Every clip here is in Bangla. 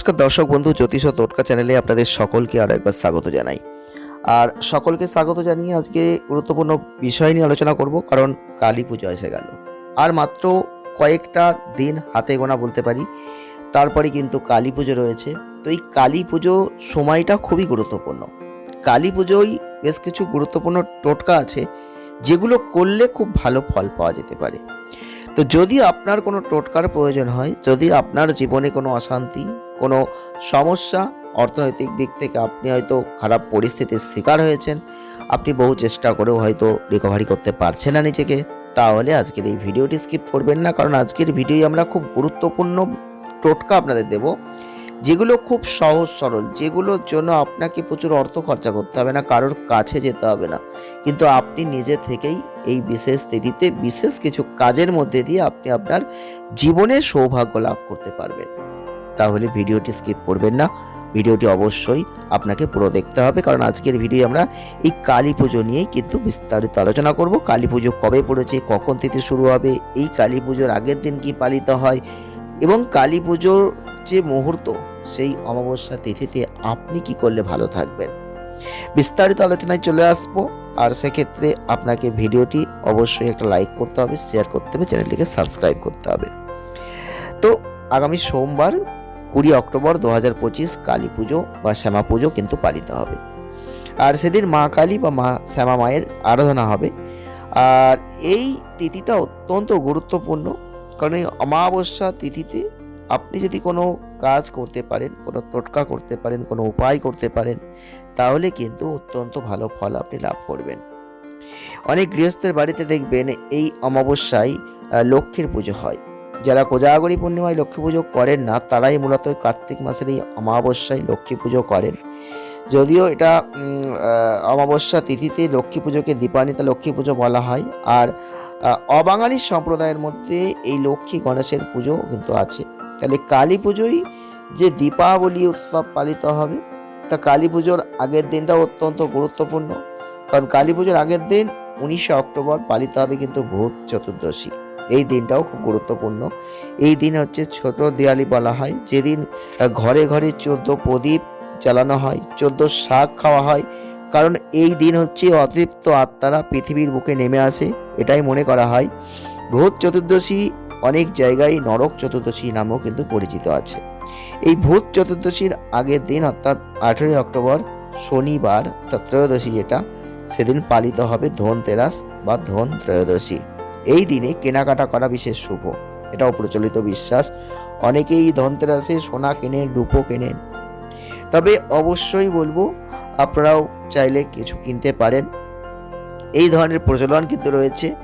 নমস্কার দর্শক বন্ধু, জ্যোতিষ টোটকা চ্যানেলে আপনাদের সকলকে আরও একবার স্বাগত জানাই। আর সকলকে স্বাগত জানিয়ে আজকে গুরুত্বপূর্ণ বিষয় নিয়ে আলোচনা করব, কারণ কালী পুজো এসে গেল। আর মাত্র কয়েকটা দিন হাতে গোনা বলতে পারি, তারপরে কিন্তু কালী পুজো রয়েছে। তো এই কালী পুজো সময়টা খুবই গুরুত্বপূর্ণ। কালী পুজোয় বেশ কিছু গুরুত্বপূর্ণ টোটকা আছে, যেগুলো করলে খুব ভালো ফল পাওয়া যেতে পারে। তো যদি আপনার কোনো টোটকার প্রয়োজন হয়, যদি আপনার জীবনে কোনো অশান্তি, কোনো সমস্যা অর্থনৈতিক দিক থেকে আপনি হয়তো খারাপ পরিস্থিতির শিকার হয়েছেন, আপনি বহু চেষ্টা করেও হয়তো রিকভারি করতে পারছেন না নিজেকে, তাহলে আজকের এই ভিডিওটি স্কিপ করবেন না। কারণ আজকের ভিডিওই আমরা খুব গুরুত্বপূর্ণ টোটকা আপনাদের দেব। যেগুলো খুব সহজ, সরল, যেগুলোর জন্য আপনাকে প্রচুর অর্থ খরচা করতে হবে না, কারোর কাছে যেতে হবে না। কিন্তু আপনি নিজে থেকেই এই বিশেষ তিথিতে বিশেষ কিছু কাজের মধ্যে দিয়ে আপনি আপনার জীবনে সৌভাগ্য লাভ করতে পারবেন। তাহলে ভিডিওটি স্কিপ করবেন না। ভিডিওটি অবশ্যই আপনাকে পুরো দেখতে হবে, কারণ আজকের ভিডিও আমরা এই কালী পুজো নিয়েই কিন্তু বিস্তারিত আলোচনা করব। কালী পুজো কবে পড়েছে, কখন তিথি শুরু হবে, এই কালী পুজোর আগের দিন কি পালিত হয় এবং কালী পুজোর যে মুহূর্ত সেই অমাবস্যা তিথিতে আপনি কি করলে ভালো থাকবেন? বিস্তারিত আলোচনায় চলে আসব, আর সেক্ষেত্রে আপনাকে ভিডিওটি অবশ্যই একটা লাইক করতে হবে শেয়ার করতে হবে, চ্যানেলটিকে সাবস্ক্রাইব করতে হবে। তো আগামী সোমবার, কুড়ি অক্টোবর দু হাজার পঁচিশ কালী পুজো বা শ্যামা পুজো কিন্তু পালিত হবে। আর সেদিন মা কালী বা মা শ্যামা মায়ের আরাধনা হবে। আর এই তিথিটা অত্যন্ত গুরুত্বপূর্ণ, কারণ এই অমাবস্যা তিথিতে আপনি যদি কোনো কাজ করতে পারেন, কোনো টোটকা করতে পারেন, কোনো উপায় করতে পারেন, তাহলে কিন্তু অত্যন্ত ভালো ফল আপনি লাভ করবেন। অনেক গৃহস্থের বাড়িতে দেখবেন এই অমাবস্যায় লক্ষ্মীর পুজো হয়। যারা কোজাগরী পূর্ণিমায় লক্ষ্মী পুজো করেন না, তারাই মূলত কার্তিক মাসের এই অমাবস্যায় লক্ষ্মী পুজো করেন। যদিও এটা অমাবস্যা তিথিতে লক্ষ্মী পুজোকে দীপান্বিতা লক্ষ্মী পুজো বলা হয়, আর অবাঙালি সম্প্রদায়ের মধ্যে এই লক্ষ্মী গণেশের পুজো কিন্তু আছে। তাহলে কালী পুজোয় যে দীপাবলি উৎসব পালিত হবে, তা কালী পুজোর আগের দিনটাও অত্যন্ত গুরুত্বপূর্ণ। কারণ কালী পুজোর আগের দিন উনিশে অক্টোবর পালিত হবে কিন্তু ভূত চতুর্দশী। এই দিনটাও খুব গুরুত্বপূর্ণ। এই দিন হচ্ছে ছোট দিওয়ালি বলা হয়। যেদিন ঘরে ঘরে চোদ্দ প্রদীপ জ্বালানো হয়, চোদ্দ শাক খাওয়া হয়। কারণ এই দিন হচ্ছে অতৃপ্ত আত্মারা পৃথিবীর বুকে নেমে আসে, এটাই মনে করা হয়। ভূত চতুর্দশী অনেক জায়গায় নরক চতুর্দশী নামেও কিন্তু পরিচিত আছে। এই ভূত চতুর্দশীর আগের দিন, অর্থাৎ আঠেরোই অক্টোবর, শনিবার, ত্রয়োদশী যেটা, সেদিন পালিত হবে ধনতেরাস বা ধন ত্রয়োদশী এই দিনে কেনাকাটা করা বিশেষ শুভ। এটাও প্রচলিত বিশ্বাস। অনেকেই ধনতেরাসে সোনা কেনেন, রূপো কেনেন। তবে অবশ্যই বলব, আপনারাও চাইলে কিছু কিনতে পারেন। এই ধরনের প্রচলন কিন্তু রয়েছে।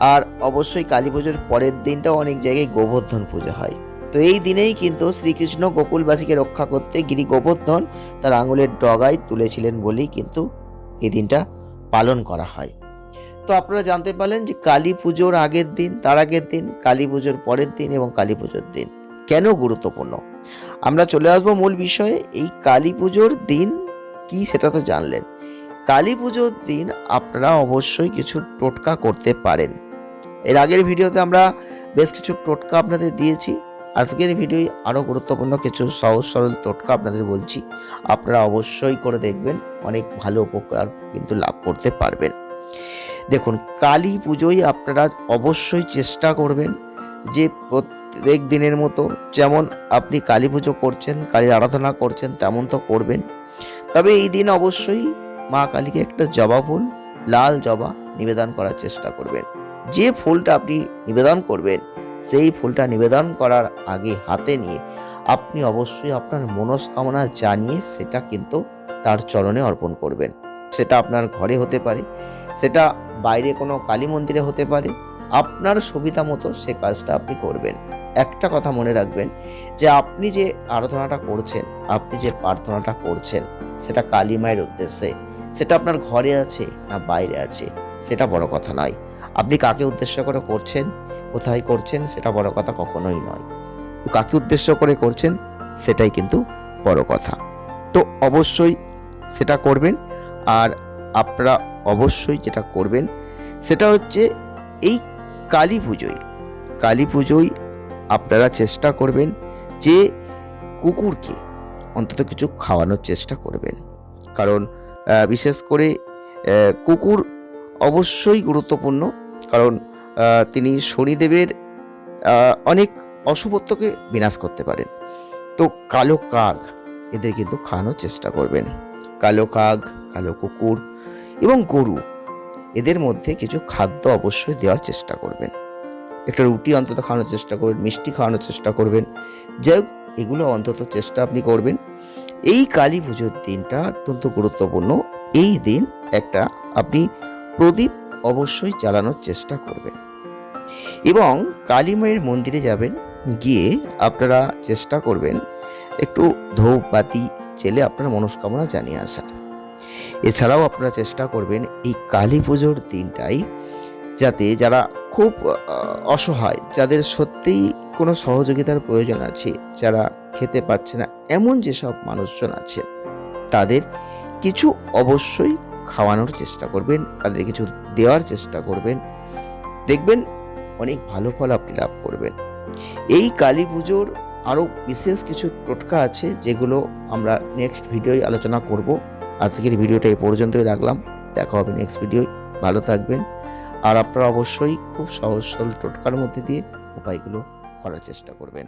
আর অবশ্যই কালী পুজোর পরের দিনটাও অনেক জায়গায় গোবর্ধন পুজো হয়। তো এই দিনেই কিন্তু শ্রীকৃষ্ণ গোকুলবাসীকে রক্ষা করতে গিরি গোবর্ধন তার আঙুলের ডগায় তুলেছিলেন বলেই কিন্তু এই দিনটা পালন করা হয়। তো আপনারা জানতে পারলেন যে কালী পুজোর আগের দিন, তার আগের দিন, কালী পুজোর পরের দিন এবং কালী পুজোর দিন কেন গুরুত্বপূর্ণ? আমরা চলে আসব মূল বিষয়ে, এই কালী পুজোর দিন কি সেটা তো জানলেন। কালী পুজোর দিন আপনারা অবশ্যই কিছু টোটকা করতে পারেন। এর আগের ভিডিওতে আমরা বেশ কিছু টোটকা আপনাদের দিয়েছি। আজকের ভিডিওয় আরও গুরুত্বপূর্ণ কিছু সহজ সরল টোটকা আপনাদের বলছি। আপনারা অবশ্যই করে দেখবেন, অনেক ভালো উপকার কিন্তু লাভ করতে পারবেন। দেখুন, কালী পুজোয় আপনারা অবশ্যই চেষ্টা করবেন যে প্রত্যেক দিনের মতো যেমন আপনি কালী পুজো করছেন, কালীর আরাধনা করছেন, তেমন তো করবেন। তবে এই দিন অবশ্যই মা কালীকে একটা জবা ফুল, লাল জবা নিবেদন করার চেষ্টা করবেন। যে ফুলটা আপনি নিবেদন করবেন, সেই ফুলটা নিবেদন করার আগে হাতে নিয়ে আপনি অবশ্যই আপনার মনস্কামনা জানিয়ে সেটা কিন্তু তার চরণে অর্পণ করবেন। সেটা আপনার ঘরে হতে পারে, সেটা বাইরে কোনো কালী মন্দিরে হতে পারে, আপনার সুবিধা মতো সে কাজটা আপনি করবেন। একটা কথা মনে রাখবেন যে আপনি যে আরাধনাটা করছেন, আপনি যে প্রার্থনাটা করছেন, সেটা কালী মায়ের উদ্দেশ্যে, সেটা আপনার ঘরে আছে না বাইরে আছে সেটা বড় কথা নয়। আপনি কাকে উদ্দেশ্য করে করছেন, কোথায় করছেন, সেটা বড় কথা কখনোই নয়। কাকে উদ্দেশ্য করে করছেন, সেটাই কিন্তু বড় কথা। তো অবশ্যই সেটা করবেন আর আপনারা অবশ্যই যেটা করবেন, সেটা হচ্ছে এই কালী পুজোয় কালী পুজোয় আপনারা চেষ্টা করবেন যে কুকুরকে অন্তত কিছু খাওয়ানোর চেষ্টা করবেন। কারণ বিশেষ করে কুকুর অবশ্যই গুরুত্বপূর্ণ। কারণ তিনি শনিদেবের অনেক অশুভত্বকে বিনাশ করতে পারেন। তো কালো কাক এদের কিন্তু খাওয়ানোর চেষ্টা করবেন। কালো কাক, কালো কুকুর এবং গরু এদের মধ্যে কিছু খাদ্য অবশ্যই দেওয়ার চেষ্টা করবেন। একটা রুটি অন্তত খাওয়ানোর চেষ্টা করবেন, মিষ্টি খাওয়ানোর চেষ্টা করবেন। যাই এগুলো অন্তত চেষ্টা আপনি করবেন। এই কালী পুজোর দিনটা অত্যন্ত গুরুত্বপূর্ণ। এই দিন একটা আপনি প্রদীপ অবশ্যই জ্বালানোর চেষ্টা করবেন এবং কালী মায়ের মন্দিরে যাবেন, গিয়ে আপনারা চেষ্টা করবেন একটু ধূপ বাতি জেলে আপনার মনস্কামনা জানিয়ে আসার। এছাড়াও আপনারা চেষ্টা করবেন এই কালী পুজোর দিনটাই যাতে যারা খুব অসহায়, যাদের সত্যিই কোনো সহযোগিতার প্রয়োজন আছে, যারা খেতে পাচ্ছে না, এমন যেসব মানুষজন আছেন তাদের কিছু অবশ্যই খাওয়ানোর চেষ্টা করবেন তাদের কিছু দেওয়ার চেষ্টা করবেন। দেখবেন অনেক ভালো ফল আপনি লাভ করবেন। এই কালী পুজোর আরও বিশেষ কিছু টোটকা আছে, যেগুলো আমরা নেক্সট ভিডিওয় আলোচনা করব। আজকের ভিডিওটা এই পর্যন্তই রাখলাম। দেখা হবে নেক্সট ভিডিওয় ভালো থাকবেন। আর আপনারা অবশ্যই খুব সহজ সরল টোটকার মধ্যে দিয়ে উপায়গুলো করার চেষ্টা করবেন।